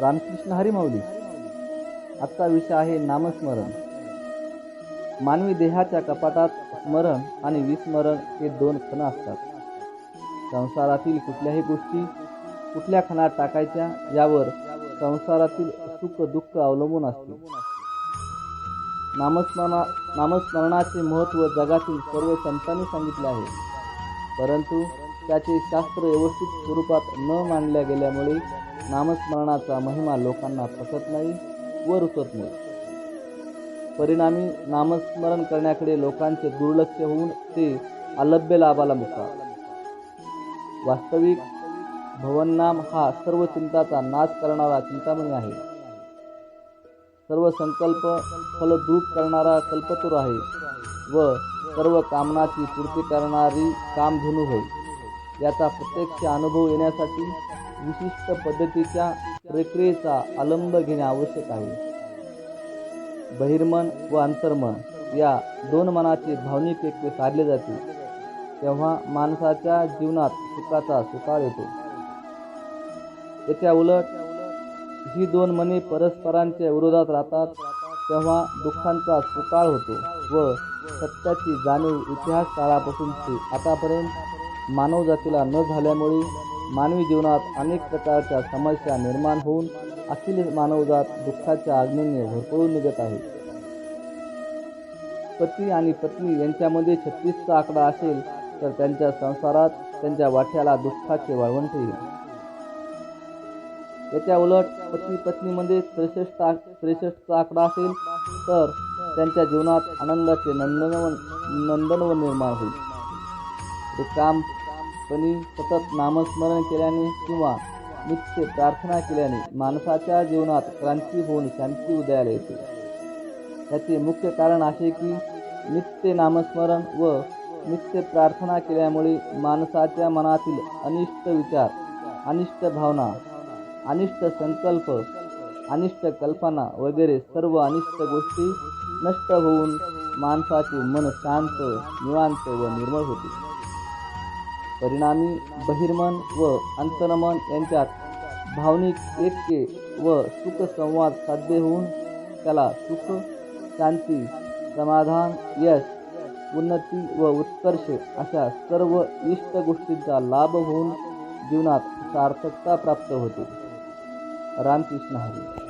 रामकृष्ण हरी आजचा विषय आहे नामस्मरण. मानवी देहाच्या कपाटात स्मरण आणि विस्मरण हे दोन खण असतात. संसारातील कुठल्याही गोष्टी कुठल्या खणात टाकायच्या यावर संसारातील सुख दुःख अवलंबून असते. नामस्मरणा नामस्मरणाचे महत्त्व जगातील सर्व संतांनी सांगितले आहे. परंतु त्याचे शास्त्र व्यवस्थित स्वरूपात न मांडल्या गेल्यामुळे नामस्मरणाचा महिमा लोकांना पसत नाही व रुचत नाही. परिणामी नामस्मरण करण्याकडे लोकांचे दुर्लक्ष होऊन ते अलभ्य लाभाला मुकतात. वास्तविक भवननाम हा सर्व चिंताचा नाश करणारा चिंतामणी आहे. सर्व संकल्प फलद्रूप करणारा कल्पतूर आहे व सर्व कामनाची पूर्ती करणारी कामधेनू होय. याचा प्रत्यक्ष अनुभव येण्यासाठी विशिष्ट पद्धतीच्या प्रक्रियेचा अवलंब घेणे आवश्यक आहे. बहिर्मन व अंतर्मन या दोन मनाचे भावनिक ऐक्य साधले जाते. तेव्हा माणसाच्या जीवनात सुखाचा सुकाळ येतो. याच्या उलट ही दोन मने परस्परांच्या विरोधात राहतात तेव्हा दुःखांचा सुकाळ होतो व सत्याची जाणीव इतिहास काळापासून ते आतापर्यंत मानवजातीला न झाल्यामुळे मानवी जीवनात अनेक प्रकारच्या समस्या निर्माण होऊन अखिल मानवजात दुःखाच्या आज्ञेने भरपळून निघत आहे. पती आणि पत्नी यांच्यामध्ये छत्तीसचा आकडा असेल तर त्यांच्या संसारात त्यांच्या वाट्याला दुःखाचे वाळवंट येईल याच्या उलट पती पत्नीमध्ये त्रेसष्ट त्रेसष्टचा आकडा असेल तर त्यांच्या जीवनात आनंदाचे नंदनवन नंदनवन निर्माण होईल. रिकामपणी सतत नामस्मरण केल्याने किंवा नित्य प्रार्थना केल्याने माणसाच्या जीवनात क्रांती होऊन शांती उदयाला येते. त्याचे मुख्य कारण असे की नित्य नामस्मरण व नित्य प्रार्थना केल्यामुळे माणसाच्या मनातील अनिष्ट विचार अनिष्ट भावना अनिष्ट संकल्प अनिष्ट कल्पना वगैरे सर्व अनिष्ट गोष्टी नष्ट होऊन माणसाचे मन शांत निवांत व निर्मळ होते. परिणामी बहिर्मन व अंतर्मन यांच्यात भावनिक ऐक्य व सुखसंवाद साध्य होऊन त्याला सुख शांती समाधान यश उन्नती व उत्कर्ष अशा सर्व इष्ट गोष्टींचा लाभ होऊन जीवनात सार्थकता प्राप्त होते. रामकृष्ण हरी.